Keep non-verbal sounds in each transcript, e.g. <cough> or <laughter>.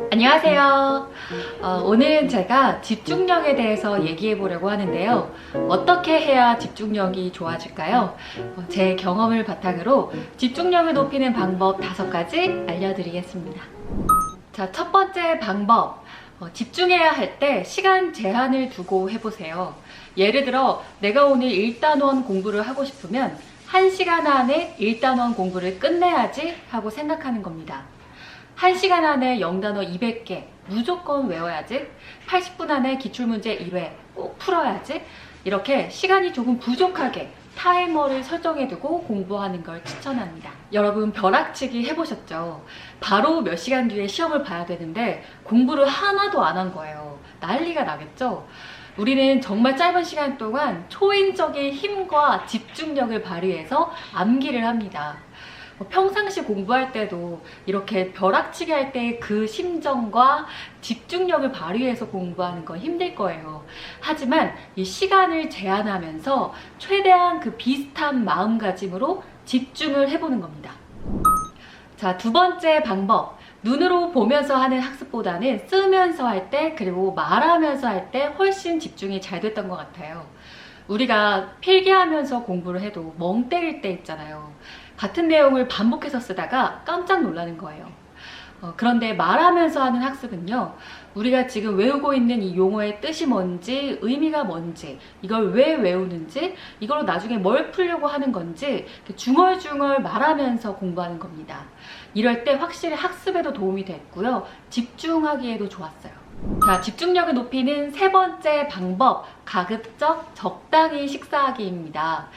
안녕하세요. 어, 오늘은 제가 집중력에 대해서 얘기해 보려고 하는데요. 어떻게 해야 집중력이 좋아질까요? 어, 제 경험을 바탕으로 집중력을 높이는 방법 다섯 가지 알려드리겠습니다. 자, 첫 번째 방법. 어, 집중해야 할 때 시간 제한을 두고 해보세요. 예를 들어, 내가 오늘 1단원 공부를 하고 싶으면 1시간 안에 1단원 공부를 끝내야지 하고 생각하는 겁니다. 1시간 안에 영단어 200개 무조건 외워야지 80분 안에 기출문제 1회 꼭 풀어야지 이렇게 시간이 조금 부족하게 타이머를 설정해두고 공부하는 걸 추천합니다. 여러분 벼락치기 해보셨죠? 바로 몇 시간 뒤에 시험을 봐야 되는데 공부를 하나도 안 한 거예요. 난리가 나겠죠? 우리는 정말 짧은 시간 동안 초인적인 힘과 집중력을 발휘해서 암기를 합니다. 뭐 평상시 공부할 때도 이렇게 벼락치기 할 때 그 심정과 집중력을 발휘해서 공부하는 건 힘들 거예요. 하지만 이 시간을 제한하면서 최대한 그 비슷한 마음가짐으로 집중을 해보는 겁니다. 자, 두 번째 방법. 눈으로 보면서 하는 학습보다는 쓰면서 할 때, 그리고 말하면서 할 때 훨씬 집중이 잘 됐던 것 같아요. 우리가 필기하면서 공부를 해도 멍 때릴 때 있잖아요. 같은 내용을 반복해서 쓰다가 깜짝 놀라는 거예요. 어, 그런데 말하면서 하는 학습은요, 우리가 지금 외우고 있는 이 용어의 뜻이 뭔지, 의미가 뭔지, 이걸 왜 외우는지, 이걸로 나중에 뭘 풀려고 하는 건지, 중얼중얼 말하면서 공부하는 겁니다. 이럴 때 확실히 학습에도 도움이 됐고요, 집중하기에도 좋았어요. 자, 집중력을 높이는 세 번째 방법, 가급적 적당히 식사하기입니다.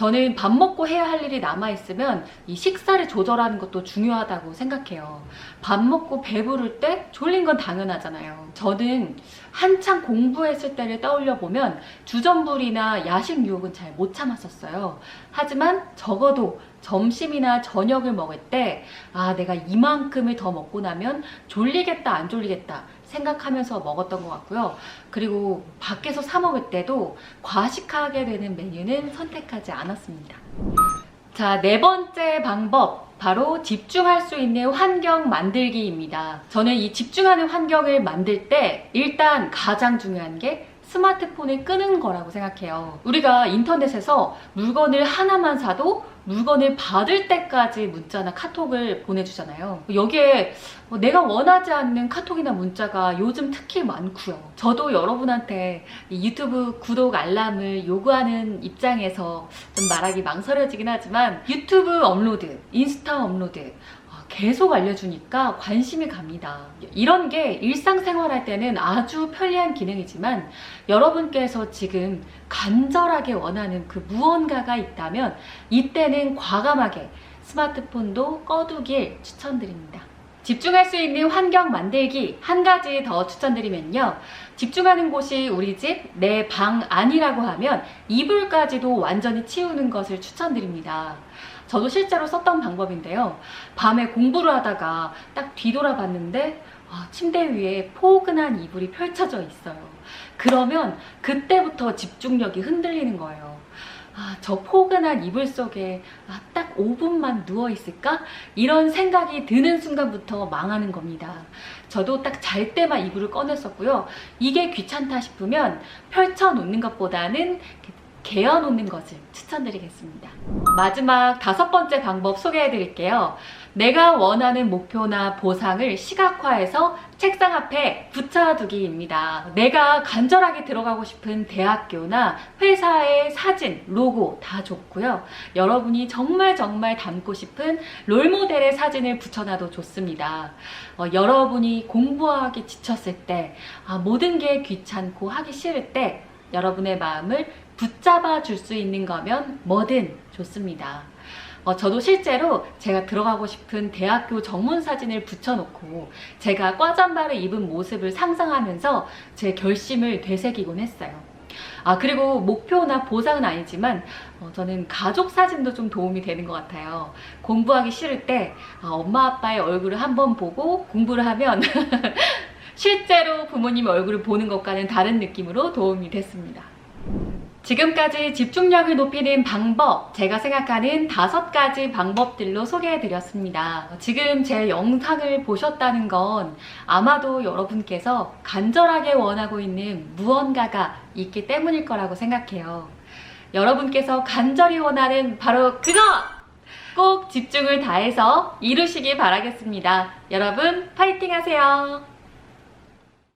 저는 밥 먹고 해야 할 일이 남아있으면 이 식사를 조절하는 것도 중요하다고 생각해요. 밥 먹고 배부를 때 졸린 건 당연하잖아요. 저는 한창 공부했을 때를 떠올려 보면 주전부리나 야식 유혹은 잘 못 참았었어요. 하지만 적어도 점심이나 저녁을 먹을 때, 아, 내가 이만큼을 더 먹고 나면 졸리겠다, 안 졸리겠다 생각하면서 먹었던 것 같고요. 그리고 밖에서 사 먹을 때도 과식하게 되는 메뉴는 선택하지 않았습니다. 자, 네 번째 방법. 바로 집중할 수 있는 환경 만들기입니다. 저는 이 집중하는 환경을 만들 때 일단 가장 중요한 게 스마트폰을 끄는 거라고 생각해요. 우리가 인터넷에서 물건을 하나만 사도 물건을 받을 때까지 문자나 카톡을 보내주잖아요. 여기에 뭐 내가 원하지 않는 카톡이나 문자가 요즘 특히 많고요. 저도 여러분한테 이 유튜브 구독 알람을 요구하는 입장에서 좀 말하기 망설여지긴 하지만 유튜브 업로드, 인스타 업로드 아, 계속 알려주니까 관심이 갑니다. 이런 게 일상생활 할 때는 아주 편리한 기능이지만 여러분께서 지금 간절하게 원하는 그 무언가가 있다면 이때는 과감하게 스마트폰도 꺼두길 추천드립니다. 집중할 수 있는 환경 만들기 한 가지 더 추천드리면요. 집중하는 곳이 우리 집, 내 방 안이라고 하면 이불까지도 완전히 치우는 것을 추천드립니다. 저도 실제로 썼던 방법인데요. 밤에 공부를 하다가 딱 뒤돌아봤는데 아, 침대 위에 포근한 이불이 펼쳐져 있어요. 그러면 그때부터 집중력이 흔들리는 거예요. 아, 저 포근한 이불 속에 아, 딱 5분만 누워 있을까? 이런 생각이 드는 순간부터 망하는 겁니다. 저도 딱 잘 때만 이불을 꺼냈었고요. 이게 귀찮다 싶으면 펼쳐 놓는 것보다는 개어 놓는 것을 추천드리겠습니다. 마지막 다섯 번째 방법 소개해 드릴게요. 내가 원하는 목표나 보상을 시각화해서 책상 앞에 붙여두기입니다. 내가 간절하게 들어가고 싶은 대학교나 회사의 사진, 로고 다 좋고요. 여러분이 정말 정말 닮고 싶은 롤모델의 사진을 붙여놔도 좋습니다. 어, 여러분이 공부하기 지쳤을 때, 아, 모든 게 귀찮고 하기 싫을 때, 여러분의 마음을 붙잡아 줄 수 있는 거면 뭐든 좋습니다. 어, 저도 실제로 제가 들어가고 싶은 대학교 정문 사진을 붙여놓고 제가 과잠바를 입은 모습을 상상하면서 제 결심을 되새기곤 했어요. 아, 그리고 목표나 보상은 아니지만 어, 저는 가족 사진도 좀 도움이 되는 것 같아요. 공부하기 싫을 때 아, 엄마 아빠의 얼굴을 한번 보고 공부를 하면 <laughs> 실제로 부모님 얼굴을 보는 것과는 다른 느낌으로 도움이 됐습니다. 지금까지 집중력을 높이는 방법, 제가 생각하는 다섯 가지 방법들로 소개해 드렸습니다. 지금 제 영상을 보셨다는 건 아마도 여러분께서 간절하게 원하고 있는 무언가가 있기 때문일 거라고 생각해요. 여러분께서 간절히 원하는 바로 그것! 꼭 집중을 다해서 이루시길 바라겠습니다. 여러분, 파이팅 하세요!